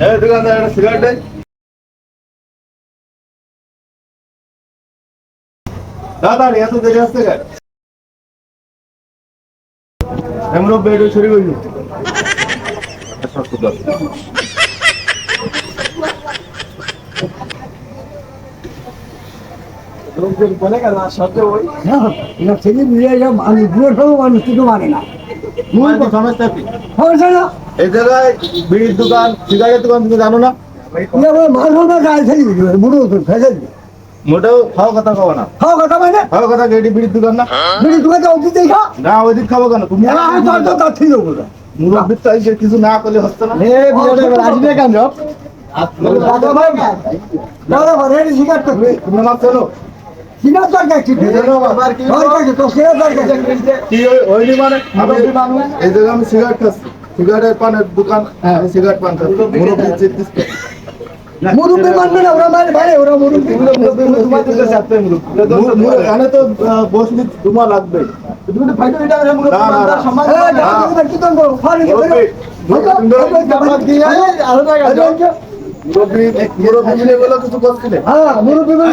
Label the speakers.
Speaker 1: এই দোকানদার একটা সিগারেট দে তাড়াতাড়ি এত দেরি আসতে গেল এমন বেড ছড়ি গইনি
Speaker 2: না ছেলে মিলে যা মানুষ বুড়ো সব মানুষ কিছু মানে না।
Speaker 1: সমস্যা কি?
Speaker 2: সমস্যা না?
Speaker 1: এই জায়গায় বিড়ির দোকান সিগারেটের দোকান তুমি জানো না?
Speaker 2: মাছ হবে গায়ে ছেলে বুড়ো ফেলে দিবে
Speaker 1: মোটেও খাও কথা খাব না।
Speaker 2: খাওয়া কথা মানে?
Speaker 1: খাও কথা এটি বিড়ির দোকান না?
Speaker 2: বিড়ি দোকানে অতীত দেখা
Speaker 1: না ওই খাব কেন? তুমি
Speaker 2: এরা হয়তো হয়তো তার ঠিক হবে
Speaker 1: মুরব্বির তো কিছু না করলে হচ্ছে না।
Speaker 2: আসবে কেন দাদা ভাই দাদা ভাই শিকার করবে।
Speaker 1: চলো
Speaker 2: দরকার কি দরকার কি তো সিনার দরকার
Speaker 1: কি ওই- মানে আমি এই জায়গায় আমি সিগারেট খাচ্ছি সিগারেটের পানের দোকান সিগারেট পান খাচ্ছি মুরব্বির যে
Speaker 2: মানবে না ওরা মারে ভাই ওরা মুরুব্বি
Speaker 1: এখানে তো বসলি তোমার লাগবে মুরব্বি, মুরব্বি বলে কিছু করছি
Speaker 2: হ্যাঁ মুরুব্বি মানে